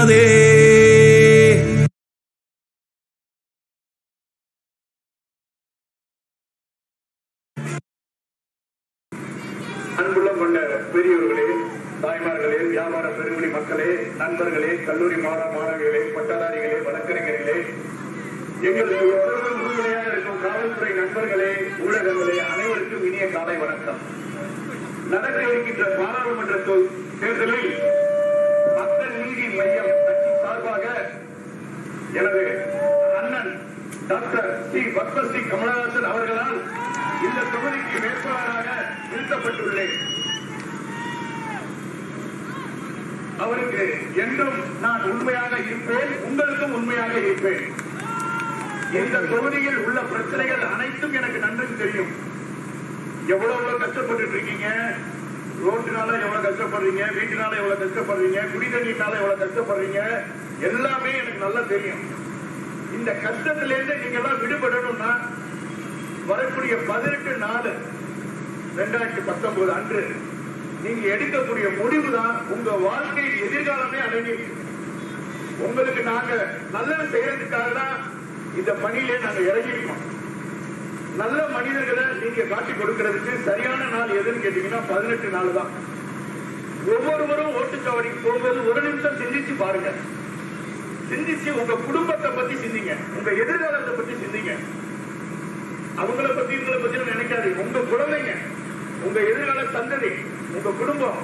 விடாதே அன்புள்ளம் கொண்ட பெரியவர்களே தாய்மார்களே வியாபார பெருங்குடி மக்களே நண்பர்களே கல்லூரி மாணவ மாணவிகளே பட்டதாரிகளே வழக்கறிஞர்களே. எங்களுக்கு எப்பொழுதும் உறுதுணையாக இருக்கும் காவல்துறை நண்பர்களே ஊடகங்களே அனைவருக்கும் இனிய காலை வணக்கம். நடக்க இருக்கின்ற பாராளுமன்ற தொ- டாக்டர் ஸ்ரீ பத்மஸ்ரீ கமலஹாசன் அவர்களால் இந்த தொகுதிக்கு வேட்பாளராக நிறுத்தப்பட்டுள்ளேன். அவருக்கு என்றும் நான் உண்மையாக இருப்பேன் உங்களுக்கும் உண்மையாக இருப்பேன். இந்த தொகுதியில் உள்ள பிரச்சனைகள் அனைத்தும் எனக்கு நன்கு தெரியும். எவ்வளவு எவ்வளவு கஷ்டப்பட்டு இருக்கீங்க? ரோட்டுனால எவ்வளவு கஷ்டப்படுறீங்க? வீட்டுனால எவ்வளவு கஷ்டப்படுறீங்க? குடி எவ்வளவு கஷ்டப்படுறீங்க? எல்லாமே எனக்கு நல்லா தெரியும். இந்த கஷ்டத்திலிருந்து நீங்க எல்லாம் விடுபடணும்னா வரக்கூடிய பதினெட்டு நாலு ரெண்டாயிரத்தி பத்தொன்பது அன்று நீங்க எடுக்கக்கூடிய முடிவு தான் உங்க வாழ்க்கையின் எதிர்காலமே அடங்கி உங்களுக்கு நாங்க நல்லது செய்யறதுக்காக தான் இந்த பணியிலே நாங்க இறங்கிருக்கோம் நல்ல மனிதர்களை நீங்க காட்டி கொடுக்கிறதுக்கு சரியான நாள் எதுன்னு கேட்டீங்கன்னா பதினெட்டு நாள் தான் ஒவ்வொருவரும் ஓட்டுச்சாவடிக்கு போகும்போது ஒரு நிமிஷம் சிந்திச்சு பாருங்க. சிந்திச்சு உங்க குடும்பத்தை பத்தி சிந்திங்க. உங்க எதிர்காலத்தை பத்தி சிந்திங்க. அவங்கள பத்தி இவங்கள பத்தி நினைக்காதீங்க. உங்க குழந்தைங்க உங்க எதிர்கால சந்ததி உங்க குடும்பம்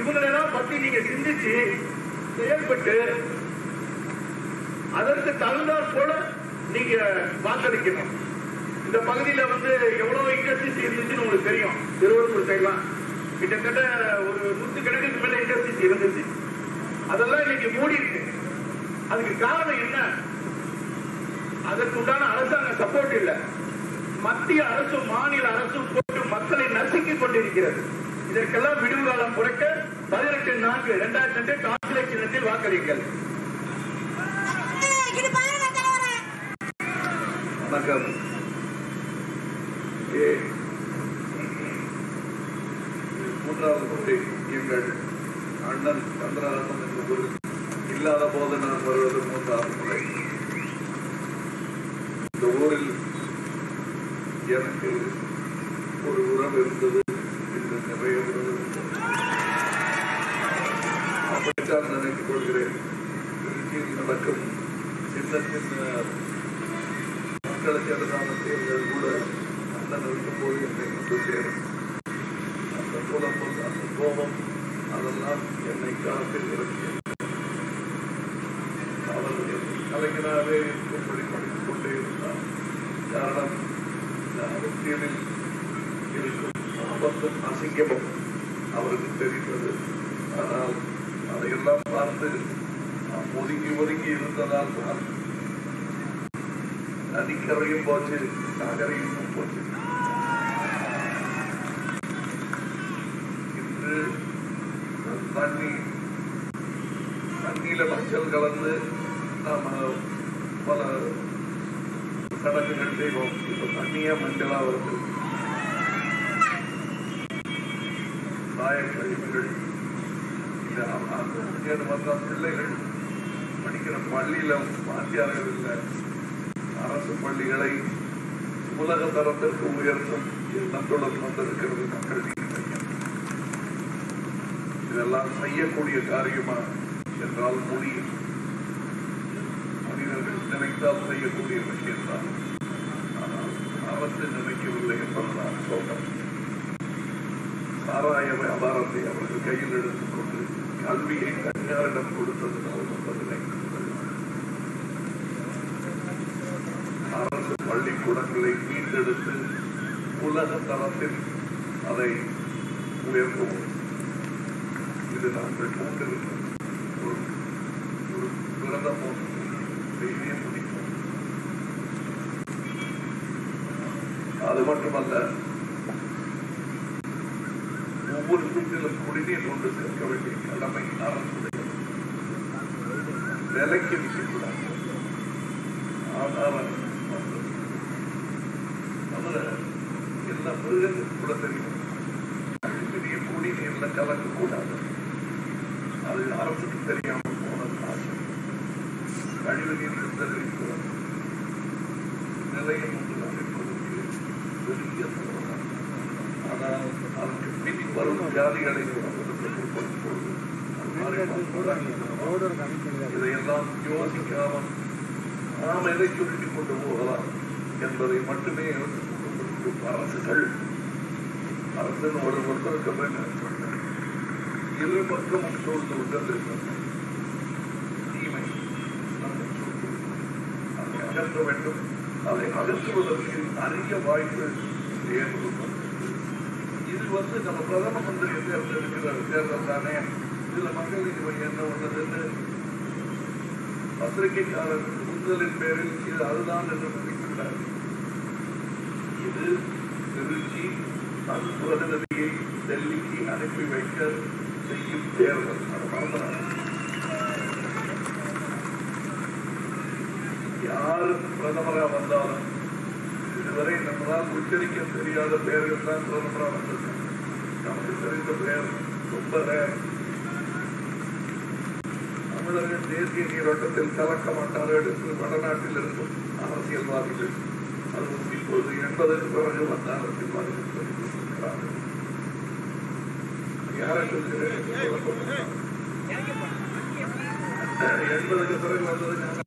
இவங்களெல்லாம் பத்தி நீங்க சிந்திச்சு செயல்பட்டு அதற்கு தகுந்தாற் போல நீங்க வாக்களிக்கணும். இந்த பகுதியில வந்து எவ்வளவு இண்டஸ்ட்ரீஸ் இருந்துச்சுன்னு உங்களுக்கு தெரியும். திருவள்ளூர் சைட்லாம் கிட்டத்தட்ட ஒரு நூத்து கணக்குக்கு மேல இண்டஸ்ட்ரீஸ் இருந்துச்சு. அதெல்லாம் இன்னைக்கு மூடி இருக்கு அதுக்கு காரணம் என்ன? அதற்குண்டான அரசாங்க சப்போர்ட் இல்ல. மத்திய அரசும் மாநில அரசும் போட்டு மக்களை நசுக்கிக் கொண்டிருக்கிறது. இதற்கெல்லாம் விடுவு காலம் குறைக்க பதினெட்டு நான்கு இரண்டாயிரத்தி ரெண்டு டான்சிலை சின்னத்தில் வாக்களிங்கள் வணக்கம். ஏ, மூன்றாவது முறை எங்கள் அண்ணன் ஒரு இல்லாத போது நான் வருவது மூன்றாவது முறை. இந்த ஊரில் எனக்கு ஒரு உறவு இருந்தது இந்த நிறைய உறவு அப்படித்தான் நினைத்துக் கொள்கிறேன். திருச்சியில் நடக்கும் சின்ன சின்ன மக்களுக்கு எதிரான தேர்தல் கூட அண்ணன் இருக்கும்போது என்னை கொண்டு சேரும். அந்த குழப்பம் அந்த கோபம் அதெல்லாம் என்னை காத்திருக்கிறது இறக்கியது அவர் இருக்கும்படி படித்துக் கொண்டே இருந்தார் காரணம் இந்த அரசியலில் இருக்கும் ஆபத்தும் அசிங்கமும் அவருக்கு தெரிந்தது. ஆனால் அதையெல்லாம் பார்த்து ஒதுங்கி ஒதுங்கி இருந்ததால் தான் நதிக்கரையும் போச்சு நகரையும் போச்சு. இன்று தண்ணி தண்ணியில மஞ்சள் கலந்து நாம பல சடங்குகள் செய்வோம் இப்போ தண்ணியா மஞ்சளா வருது சாயக்கழிவுகள் இந்த அந்த வந்த பிள்ளைகள் படிக்கிற பள்ளியில வாத்தியார்கள் இல்லை அரசு பள்ளிகளை உலக தரத்திற்கு உயர்த்தும் எண்ணத்துடன் வந்திருக்கிறது மக்கள் இதெல்லாம் செய்யக்கூடிய காரியமா என்றால் முடியும் மனிதர்கள் செய்யக்கூடிய விஷயம்தான் ஆனால் அரசு நினைக்கவில்லை என்பதுதான் சோகம் சாராய வியாபாரத்தை அவர்கள் கையில் எடுத்துக்கொண்டு கல்வியை தனியாரிடம் கொடுத்தது நவம்பர் அரசு பள்ளிக்கூடங்களை மீட்டெடுத்து உலக தரத்தில் அதை உயர்த்துவோம். இது நாங்கள் கொண்டிருக்கும் ஒரு ஒரு பிரதமம் செய்தியை அது மட்டுமல்ல ஒவ்வொரு வீட்டிலும் குடிநீர் கொண்டு சேர்க்க வேண்டிய கடமை அரசுடைய விலைக்கு விற்கக்கூடாது ஆதாரம் அதுல எல்லா மிருகங்களுக்கும் கூட தெரியும். பெரிய குடிநீர்ல கலக்க கூடாது அது அரசு வரும் இதையெல்லாம் யோசிக்காமல் நாம் எதை சுருட்டிக் கொண்டு போகலாம் என்பதை மட்டுமே அரசுகள் அரசன் ஒரு ஒருத்தருக்கு வேண்டும் இரு பக்கமும் சூழ்ந்து விட்டது தீமை. அதை அகற்ற வேண்டும். அதை அகற்றுவதற்கு அரிய வாய்ப்பு ஏற்படுத்தும் இது வந்து நம்ம பிரதம மந்திரியை தேர்ந்தெடுக்கிற தேர்தல் தானே. இதுல மக்களுக்கு இவன் என்ன உள்ளதுன்னு பத்திரிகைக்காரர் முந்தலின் பேரில் இது அதுதான் என்று நினைக்கிறார். இது திருச்சி அது பிரதிநிதியை டெல்லிக்கு அனுப்பி வைக்க செய்யும் தேர்தல். அது மறந்துடாது. யார் பிரதமரா வந்தாலும் இதுவரை நம்மளால் உச்சரிக்க தெரியாத பெயர்கள் தான் பிரதமரா வந்திருக்காங்க நமக்கு தெரிந்த பெயர் ரொம்ப தமிழக தேசிய நீரோட்டத்தில் கலக்க மாட்டார்கள் என்று வடநாட்டில் இருக்கும் அரசியல்வாதிகள் அதுவும் இப்போது எண்பதுக்கு பிறகு வந்த அரசியல்வாதிகள் யாரை சொல்கிறேன் எண்பதுக்கு பிறகு வந்தது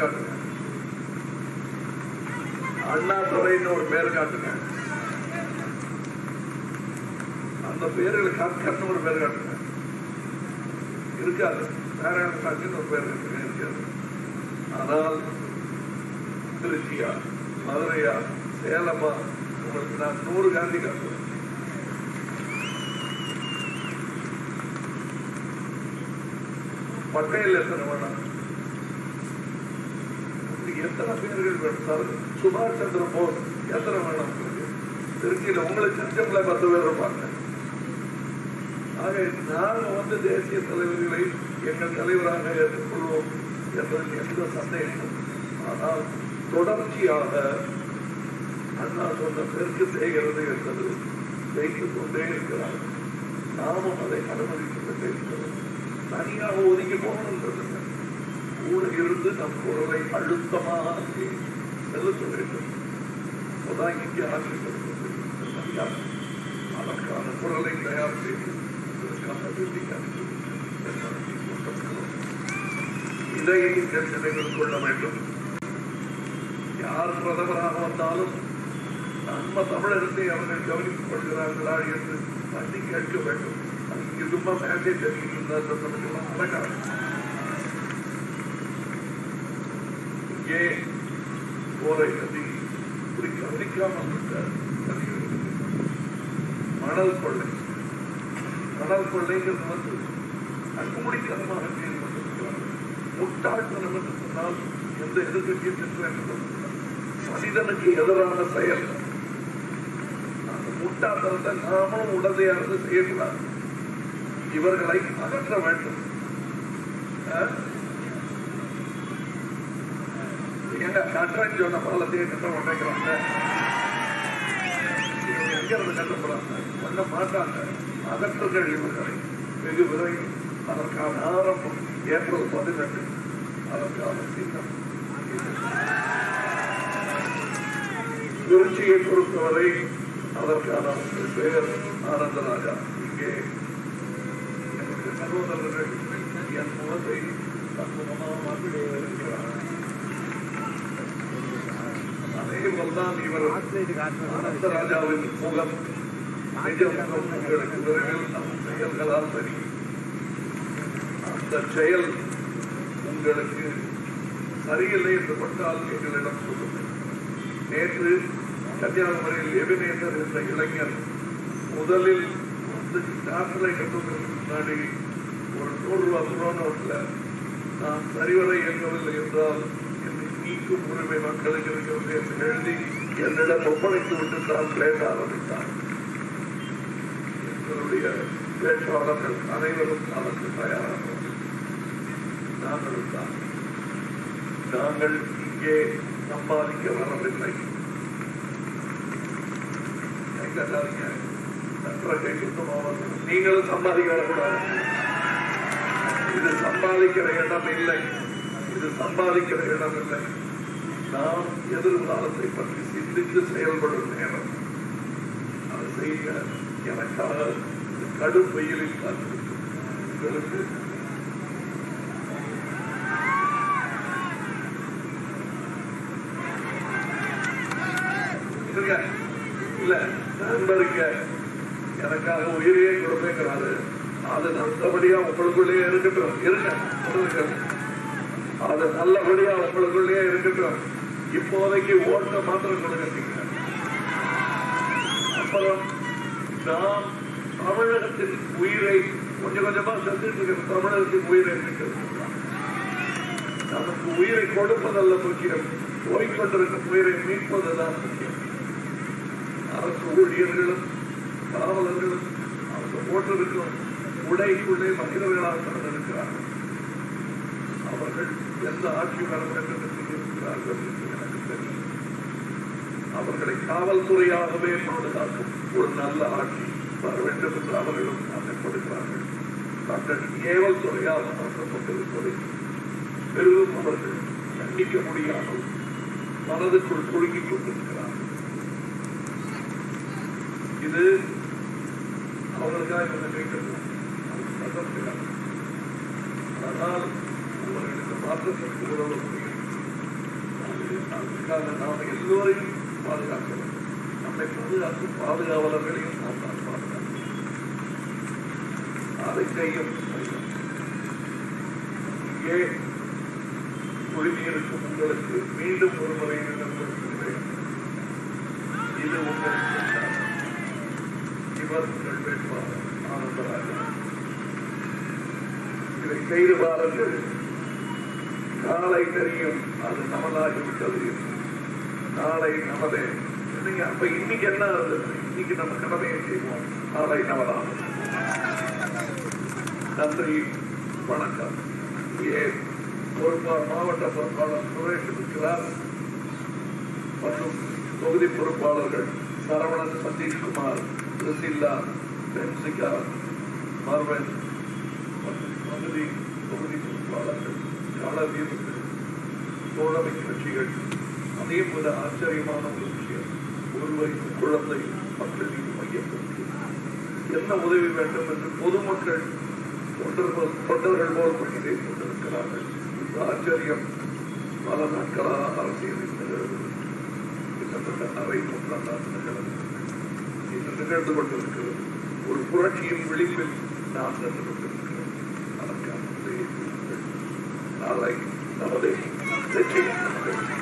காட்டுங்க அண்ணா துறைன்னு ஒரு பேர் காட்டுங்க. அந்த பேர்களை காட்டுன்னு ஒரு பேர் காட்டுங்க. இருக்காது. நாராயணசாமின்னு ஒரு பேர் காட்டுங்க. இருக்காது. ஆனால் திருச்சியா மதுரையா சேலமா உங்களுக்கு நான் நூறு காந்தி காட்டுவேன். பட்டையில் எத்தனை வேணாம் எத்தனை பேர்கள் வேணும் சுபாஷ் சந்திர போஸ் எத்தனை வேணும் திருச்சியில உங்களை செஞ்சவங்கள பத்து பேர் இருப்பாங்க. ஆக நாங்க வந்து தேசிய தலைவர்களை எங்கள் தலைவராக ஏற்றுக்கொள்வோம் என்பதில் எந்த சந்தேகமும் ஆனால் தொடர்ச்சியாக அண்ணா சொன்ன பெருக்கு செய்கிறது என்பது செய்து கொண்டே இருக்கிறார். நாமும் அதை அனுமதித்துக் கொண்டே இருக்கிறோம். தனியாக ஒதுங்கி போகணுன்றது இல்லை. கூட இருந்து நம் உறவை அழுத்தமாக செலுத்த வேண்டும் அப்பதான் இங்கே ஆட்சி அதற்கான குரலை தயார் செய்து இதற்கான வெற்றிக்கு அனுப்பி இதை நீங்கள் நினைவில் கொள்ள வேண்டும். யார் பிரதமராக வந்தாலும் நம்ம தமிழகத்தை அவர்கள் கவனித்துக் கொள்கிறார்களா என்று தண்ணி கேட்க வேண்டும். அது இங்கு சும்மா மேசேஜ் அடிக்கிட்டு அங்கே போரை நதி இப்படி கவனிக்காமல் மணல் கொள்ளை. மணல் கொள்ளைங்கிறது வந்து அன்புமுடித்தனமாக செயல்பட்டிருக்கிறார்கள் முட்டாள்தனம் என்று சொன்னால் எந்த எதிர்கட்சியை சென்று என்று மனிதனுக்கு எதிரான செயல். அந்த முட்டாள்தனத்தை நாமும் உடனே இருந்து செய்யக்கூடாது. இவர்களை அகற்ற வேண்டும். ஆ? எங்க சொன்ன பாலத்தையே கட்ட மாட்டேங்கிறாங்க இவங்க எங்க பண்ண மாட்டாங்க. அகற்றுகள் இவர்களை வெகு விரைவில் அதற்கான ஆரம்பம் ஏப்ரல் பதினெட்டு. அதற்கான சின்னம். திருச்சியை பொறுத்தவரை அதற்கான பெயர் ஆனந்தராஜா இங்கே சகோதரர்கள் என் முகத்தை தத்துவமாக இருக்கிறார்கள். போல்தான் இவர் ராஜாவின் முகம் நிஜ உங்களுக்கு விரைவில் நம் செயல்களால் தெரியும் அந்த செயல் உங்களுக்கு சரியில்லை என்று பட்டால் எங்களிடம் சொல்லுங்கள் நேற்று கன்னியாகுமரியில் எபினேசர் என்ற இளைஞர் முதலில் டாக்டரை கட்டுவதற்கு முன்னாடி ஒரு நூறு ரூபாய் புறா நான் சரிவர இயங்கவில்லை என்றால் என்னை உரிமை மக்களுக்கு இருக்கிறது என்று எழுதி என்னிடம் ஒப்படைத்து விட்டு தான் பேச ஆரம்பித்தார். எங்களுடைய பேச்சாளர்கள் அனைவரும் அதற்கு தயாராக தான். நாங்கள் இங்கே சம்பாதிக்க வரவில்லை. சுத்தமாக நீங்களும் சம்பாதிக்க வரக்கூடாது. இது சம்பாதிக்கிற இடம் இல்லை. இது சம்பாதிக்கிற இடம் இல்லை. நாம் எதிர்காலத்தை பற்றி சிந்தித்து செயல்படும் நேரம். அதை செய்ய எனக்காக கடும் வெயிலில் காத்திருக்கும் இல்ல நண்பருங்க எனக்காக உயிரையே கொடுப்பேங்கிறாரு. அது நல்லபடியா உங்களுக்குள்ளேயே இருக்கட்டும். இருங்க அது நல்லபடியா உங்களுக்குள்ளேயே இருக்கட்டும். இப்போதைக்கு ஓட்ட மாத்திரம் கொடுக்கிறீங்க. அப்புறம் நாம் தமிழகத்தின் உயிரை கொஞ்சம் கொஞ்சமா செஞ்சுட்டு தமிழகத்தின் உயிரை இருக்கிறது நமக்கு உயிரை கொடுப்பதல்ல முக்கியம். போய்கொண்டிருக்கும் உயிரை மீட்பதுதான் முக்கியம். அரசு ஊழியர்களும் காவலர்களும் அவங்க போட்டிருக்கும் உடைக்குள்ளே மனிதர்களாக நடந்திருக்கிறார்கள் அவர்கள் எந்த ஆட்சி வர வேண்டும் என்று இருக்கிறார்கள் அவர்களை காவல்துறையாகவே பாதுகாக்கும் ஒரு நல்ல ஆட்சி வர வேண்டும் என்று அவர்களும் ஆசைப்படுகிறார்கள். தங்கள் கேவல் துறையாக மாற்றப்பட்டிருப்பதை பெரிதும் அவர்கள் கண்டிக்க முடியாமல் மனதுக்குள் குழுங்கிக் கொண்டிருக்கிறார்கள். இது அவர்களுக்காக இவங்க கேட்கணும் ஆனால் அவர்களுக்கு மாற்றத்திற்கு உதவ முடியும் அதுக்காக நாம் எல்லோரையும் பாதுகாக்க நம்மை பாதுகாக்கும் பாதுகாவலர்களையும் நாம் தான் பாதுகாக்க அதை செய்யும் இங்கே குழுமியிருக்கும் உங்களுக்கு மீண்டும் ஒரு முறை நினைவுபடுத்துகிறேன் இது உங்களுக்கு இவர் உங்கள் வேட்பாளர். ஆனந்தராஜன் இதை செய்து பாருங்கள். நாளை தெரியும் அது நமதாகிவிட்டது என்று. நாளை நமதே நீங்க அப்ப இன்னைக்கு என்ன இன்னைக்கு நம்ம கடமையை செய்வோம். நாளை நமதான் நன்றி வணக்கம். ஏ பொறுப்பாளர் மாவட்ட பொறுப்பாளர் சுரேஷ் இருக்கிறார். மற்றும் தொகுதி பொறுப்பாளர்கள் சரவணன் சதீஷ்குமார் ரிசில்லா பென்சிகா மர்வன் மற்றும் பகுதி தொகுதி பொறுப்பாளர்கள் கள வீரர்கள் தோழமை கட்சிகள். அதே போல ஆச்சரியமான ஒரு விஷயம். ஒரு குழந்தை மக்கள் மீது மையப்படுத்தி என்ன உதவி வேண்டும் என்று பொதுமக்கள் தொண்டர்கள் தொண்டர்கள் போல் பணியை கொண்டிருக்கிறார்கள். ஆச்சரியம் பல நாட்களாக அரசியலில் கிட்டத்தட்ட அரை நூற்றாண்டாக நிகழ்கிறது இது நிகழ்ந்து கொண்டிருக்கிறது. ஒரு புரட்சியின் விளிம்பில் நாம் நின்று கொண்டிருக்கிறோம் அதற்கான நாளை நமது நமது.